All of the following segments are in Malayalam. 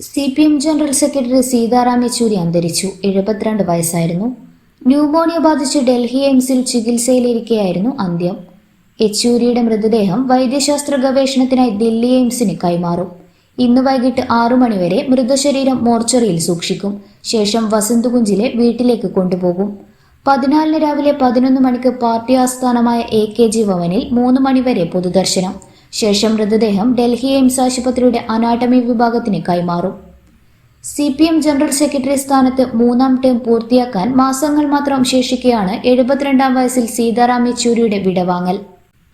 C P M general secretary Sitaram Yechury അന്തരിച്ചു. എഴുപത്തിരണ്ട് വയസ്സായിരുന്നു. ന്യൂമോണിയ ബാധിച്ച് ഡൽഹി എയിംസിൽ ചികിത്സയിലിരിക്കെയായിരുന്നു അന്ത്യം. യെച്ചൂരിയുടെ മൃതദേഹം വൈദ്യശാസ്ത്ര ഗവേഷണത്തിനായി ദില്ലി എയിംസിന് കൈമാറും. ഇന്ന് വൈകിട്ട് ആറു മണിവരെ മൃതശരീരം മോർച്ചറിയിൽ സൂക്ഷിക്കും. ശേഷം വസന്തകുഞ്ചിലെ വീട്ടിലേക്ക് കൊണ്ടുപോകും. പതിനാലിന് രാവിലെ പതിനൊന്ന് മണിക്ക് പാർട്ടി ആസ്ഥാനമായ എ കെ ജി ഭവനിൽ മൂന്ന് മണിവരെ പൊതുദർശനം. ശേഷം മൃതദേഹം ഡൽഹി എയിംസ് ആശുപത്രിയുടെ അനാട്ടമി വിഭാഗത്തിന് കൈമാറും. C P M general secretary സ്ഥാനത്ത് മൂന്നാം ടേം പൂർത്തിയാക്കാൻ മാസങ്ങൾ മാത്രം ശേഷിക്കെയാണ് എഴുപത്തിരണ്ടാം വയസ്സിൽ സീതാറാം യെച്ചൂരിയുടെ വിടവാങ്ങൽ.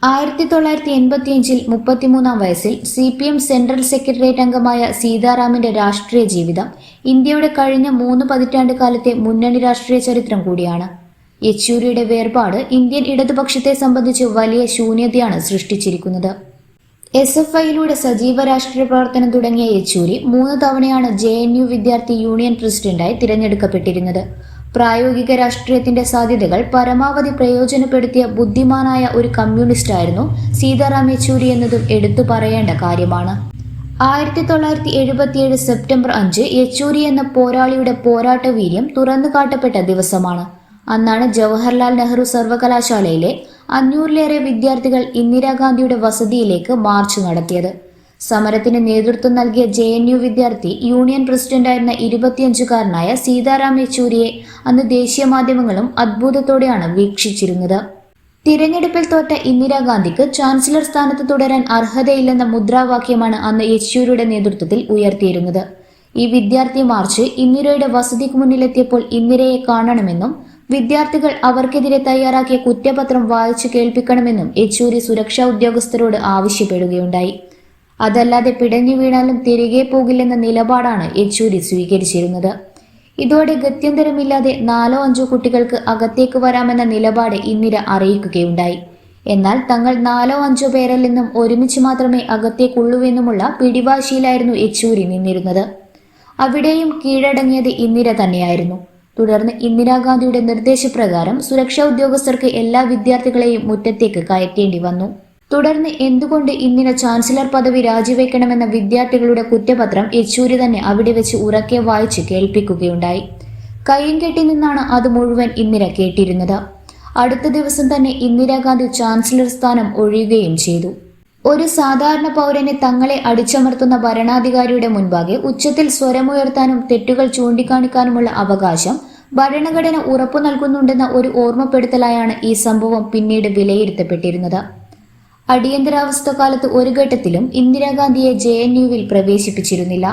ആയിരത്തി തൊള്ളായിരത്തി എൺപത്തിയഞ്ചിൽ മുപ്പത്തിമൂന്നാം വയസ്സിൽ C P M central secretariat അംഗമായ സീതാറാമിന്റെ രാഷ്ട്രീയ ജീവിതം ഇന്ത്യയുടെ കഴിഞ്ഞ മൂന്ന് പതിറ്റാണ്ട് കാലത്തെ മുന്നണി രാഷ്ട്രീയ ചരിത്രം കൂടിയാണ്. യെച്ചൂരിയുടെ വേർപാട് ഇന്ത്യൻ ഇടതുപക്ഷത്തെ സംബന്ധിച്ച് വലിയ ശൂന്യതയാണ് സൃഷ്ടിച്ചിരിക്കുന്നത്. എസ് എഫ് ഐയിലൂടെ സജീവ രാഷ്ട്രീയ പ്രവർത്തനം തുടങ്ങിയ യെച്ചൂരി മൂന്ന് തവണയാണ് ജെ എൻ യു വിദ്യാർത്ഥി യൂണിയൻ പ്രസിഡന്റായി തിരഞ്ഞെടുക്കപ്പെട്ടിരുന്നത്. പ്രായോഗിക രാഷ്ട്രീയത്തിന്റെ സാധ്യതകൾ പരമാവധി പ്രയോജനപ്പെടുത്തിയ ബുദ്ധിമാനായ ഒരു കമ്മ്യൂണിസ്റ്റായിരുന്നു സീതാറാം യെച്ചൂരി എന്നതും എടുത്തു പറയേണ്ട കാര്യമാണ്. ആയിരത്തി തൊള്ളായിരത്തി എഴുപത്തിയേഴ് സെപ്റ്റംബർ അഞ്ച് യെച്ചൂരി എന്ന പോരാളിയുടെ പോരാട്ട വീര്യം തുറന്നു കാട്ടപ്പെട്ട ദിവസമാണ്. അന്നാണ് ജവഹർലാൽ നെഹ്റു സർവകലാശാലയിലെ അഞ്ഞൂറിലേറെ വിദ്യാർത്ഥികൾ ഇന്ദിരാഗാന്ധിയുടെ വസതിയിലേക്ക് മാർച്ച് നടത്തിയത്. സമരത്തിന് നേതൃത്വം നൽകിയ ജെ എൻ യു വിദ്യാർത്ഥി യൂണിയൻ പ്രസിഡന്റായിരുന്ന ഇരുപത്തിയഞ്ചുകാരനായ സീതാറാം യെച്ചൂരിയെ അന്ന് ദേശീയ മാധ്യമങ്ങളും അത്ഭുതത്തോടെയാണ് വീക്ഷിച്ചിരുന്നത്. തിരഞ്ഞെടുപ്പിൽ തോറ്റ ഇന്ദിരാഗാന്ധിക്ക് ചാൻസലർ സ്ഥാനത്ത് തുടരാൻ അർഹതയില്ലെന്ന മുദ്രാവാക്യമാണ് അന്ന് യെച്ചൂരിയുടെ നേതൃത്വത്തിൽ ഉയർത്തിയിരുന്നത്. ഈ വിദ്യാർത്ഥി മാർച്ച് ഇന്ദിരയുടെ വസതിക്ക് മുന്നിലെത്തിയപ്പോൾ ഇന്ദിരയെ കാണണമെന്നും വിദ്യാർത്ഥികൾ അവർക്കെതിരെ തയ്യാറാക്കിയ കുറ്റപത്രം വായിച്ചു കേൾപ്പിക്കണമെന്നും യെച്ചൂരി സുരക്ഷാ ഉദ്യോഗസ്ഥരോട് ആവശ്യപ്പെടുകയുണ്ടായി. അതല്ലാതെ പിടഞ്ഞു വീണാലും തിരികെ പോകില്ലെന്ന നിലപാടാണ് യെച്ചൂരി സ്വീകരിച്ചിരുന്നത്. ഇതോടെ ഗത്യന്തരമില്ലാതെ നാലോ അഞ്ചോ കുട്ടികൾക്ക് അകത്തേക്ക് വരാമെന്ന നിലപാട് ഇന്ദിര അറിയിക്കുകയുണ്ടായി. എന്നാൽ തങ്ങൾ നാലോ അഞ്ചോ പേരല്ലെന്നും ഒരുമിച്ച് മാത്രമേ അകത്തേക്കുള്ളൂവെന്നുമുള്ള പിടിവാശിയിലായിരുന്നു യെച്ചൂരി നിന്നിരുന്നത്. അവിടെയും കീഴടങ്ങിയത് ഇന്ദിര തന്നെയായിരുന്നു. തുടർന്ന് ഇന്ദിരാഗാന്ധിയുടെ നിർദ്ദേശപ്രകാരം സുരക്ഷാ ഉദ്യോഗസ്ഥർക്ക് എല്ലാ വിദ്യാർത്ഥികളെയും മുറ്റത്തേക്ക് കയറ്റേണ്ടി വന്നു. തുടർന്ന് എന്തുകൊണ്ട് ഇന്ദിര ചാൻസലർ പദവി രാജിവെക്കണമെന്ന വിദ്യാർത്ഥികളുടെ കുറ്റപത്രം യെച്ചൂരി തന്നെ അവിടെ വെച്ച് ഉറക്കെ വായിച്ച് കേൾപ്പിക്കുകയുണ്ടായി. കയ്യും കെട്ടി നിന്നാണ് അത് മുഴുവൻ ഇന്ദിര കേട്ടിരുന്നത്. അടുത്ത ദിവസം തന്നെ ഇന്ദിരാഗാന്ധി ചാൻസലർ സ്ഥാനം ഒഴിയുകയും ചെയ്തു. ഒരു സാധാരണ പൗരനെ തങ്ങളെ അടിച്ചമർത്തുന്ന ഭരണാധികാരിയുടെ മുൻപാകെ ഉച്ചത്തിൽ സ്വരമുയർത്താനും തെറ്റുകൾ ചൂണ്ടിക്കാണിക്കാനുമുള്ള അവകാശം ഭരണഘടന ഉറപ്പു നൽകുന്നുണ്ടെന്ന ഒരു ഓർമ്മപ്പെടുത്തലായാണ് ഈ സംഭവം പിന്നീട് വിലയിരുത്തപ്പെട്ടിരുന്നത്. അടിയന്തരാവസ്ഥ കാലത്ത് ഒരു ഘട്ടത്തിലും ഇന്ദിരാഗാന്ധിയെ ജെ എൻ യുവിൽ പ്രവേശിപ്പിച്ചിരുന്നില്ല.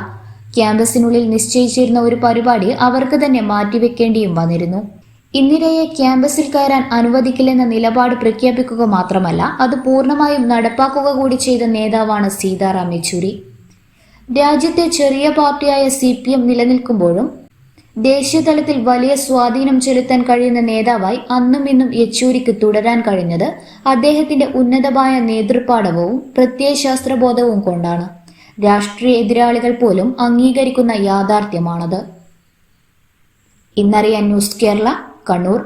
ക്യാമ്പസിനുള്ളിൽ നിശ്ചയിച്ചിരുന്ന ഒരു പരിപാടി അവർക്ക് തന്നെ മാറ്റിവെക്കേണ്ടിയും വന്നിരുന്നു. ഇന്ദിരയെ ക്യാമ്പസിൽ കയറാൻ അനുവദിക്കില്ലെന്ന നിലപാട് പ്രഖ്യാപിക്കുക മാത്രമല്ല അത് പൂർണമായും നടപ്പാക്കുക കൂടി ചെയ്ത നേതാവാണ് സീതാറാം യെച്ചൂരി. രാജ്യത്തെ ചെറിയ പാർട്ടിയായ സി പി എം നിലനിൽക്കുമ്പോഴും ദേശീയതലത്തിൽ വലിയ സ്വാധീനം ചെലുത്താൻ കഴിയുന്ന നേതാവായി അന്നും ഇന്നും യെച്ചൂരിക്ക് തുടരാൻ കഴിഞ്ഞത് അദ്ദേഹത്തിന്റെ ഉന്നതമായ നേതൃപാഠവും പ്രത്യയശാസ്ത്രബോധവും കൊണ്ടാണ്. രാഷ്ട്രീയ എതിരാളികൾ പോലും അംഗീകരിക്കുന്ന യാഥാർത്ഥ്യമാണത്. ഇന്നറിയാൻ ന്യൂസ് കേരള കണ്ണൂർ